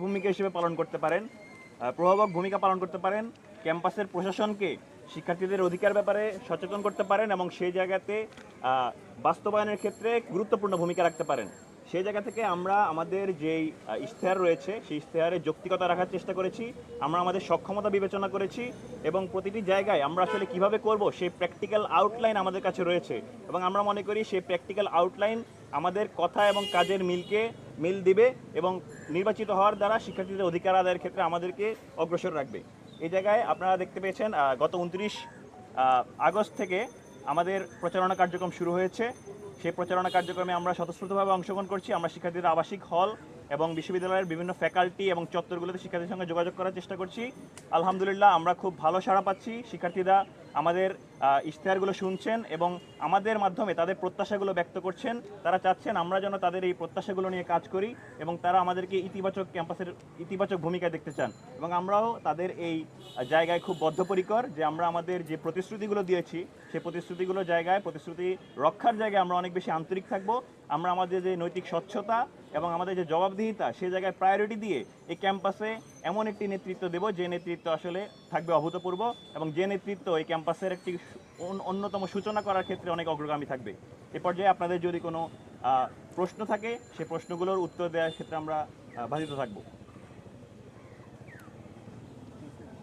ভূমিকা হিসেবে পালন করতে পারেন প্রভাবক ভূমিকা পালন করতে পারেন, ক্যাম্পাসের প্রশাসনকে শিক্ষার্থীদের অধিকার ব্যাপারে সচেতন করতে পারেন এবং সেই জায়গাতে বাস্তবায়নের ক্ষেত্রে গুরুত্বপূর্ণ ভূমিকা রাখতে পারেন। সেই জায়গা থেকে আমরা আমাদের যেই ইশতেহার রয়েছে, সেই ইশতেহারের যৌক্তিকতা রাখার চেষ্টা করেছি, আমরা আমাদের সক্ষমতা বিবেচনা করেছি এবং প্রতিটি জায়গায় আমরা আসলে কীভাবে করব সেই প্র্যাকটিক্যাল আউটলাইন আমাদের কাছে রয়েছে এবং আমরা মনে করি সেই প্র্যাকটিক্যাল আউটলাইন আমাদের কথা এবং কাজের মিলকে মিল দিবে এবং নির্বাচিত হওয়ার দ্বারা শিক্ষার্থীদের অধিকার আদায়ের ক্ষেত্রে আমাদেরকে অগ্রসর রাখবে। এই জায়গায় আপনারা দেখতে পেয়েছেন গত উনত্রিশ আগস্ট থেকে আমাদের প্রচারণা কার্যক্রম শুরু হয়েছে। সেই প্রচারণা কার্যক্রমে আমরা স্বতঃস্ফূর্তভাবে অংশগ্রহণ করছি। আমরা শিক্ষার্থীদের আবাসিক হল এবং বিশ্ববিদ্যালয়ের বিভিন্ন ফ্যাকাল্টি এবং চত্বরগুলোতে শিক্ষার্থীর সঙ্গে যোগাযোগ করার চেষ্টা করছি। আলহামদুলিল্লাহ, আমরা খুব ভালো সাড়া পাচ্ছি। শিক্ষার্থীরা আমাদের ইশতেহারগুলো শুনছেন এবং আমাদের মাধ্যমে তাদের প্রত্যাশাগুলো ব্যক্ত করছেন। তারা চাচ্ছেন আমরা যেন তাদের এই প্রত্যাশাগুলো নিয়ে কাজ করি এবং তারা আমাদেরকে ইতিবাচক ক্যাম্পাসের ইতিবাচক ভূমিকা দেখতে চান। এবং আমরাও তাদের এই জায়গায় খুব বদ্ধপরিকর যে আমরা আমাদের যে প্রতিশ্রুতিগুলো দিয়েছি সেই প্রতিশ্রুতিগুলো জায়গায়, প্রতিশ্রুতি রক্ষার জায়গায় আমরা অনেক বেশি আন্তরিক থাকব। আমরা আমাদের যে নৈতিক স্বচ্ছতা এবং আমাদের যে জবাবদিহিতা, সে জায়গায় প্রায়োরিটি দিয়ে এই ক্যাম্পাসে এমন একটি নেতৃত্ব দেব যে নেতৃত্ব আসলে থাকবে অভূতপূর্ব এবং যে নেতৃত্ব এই ক্যাম্পাসের একটি অন্যতম সূচনা করার ক্ষেত্রে অনেক অগ্রগামী থাকবে। এ পর্যায়ে আপনাদের যদি কোনো প্রশ্ন থাকে, সে প্রশ্নগুলোর উত্তর দেওয়ার ক্ষেত্রে আমরা বাধিত থাকব।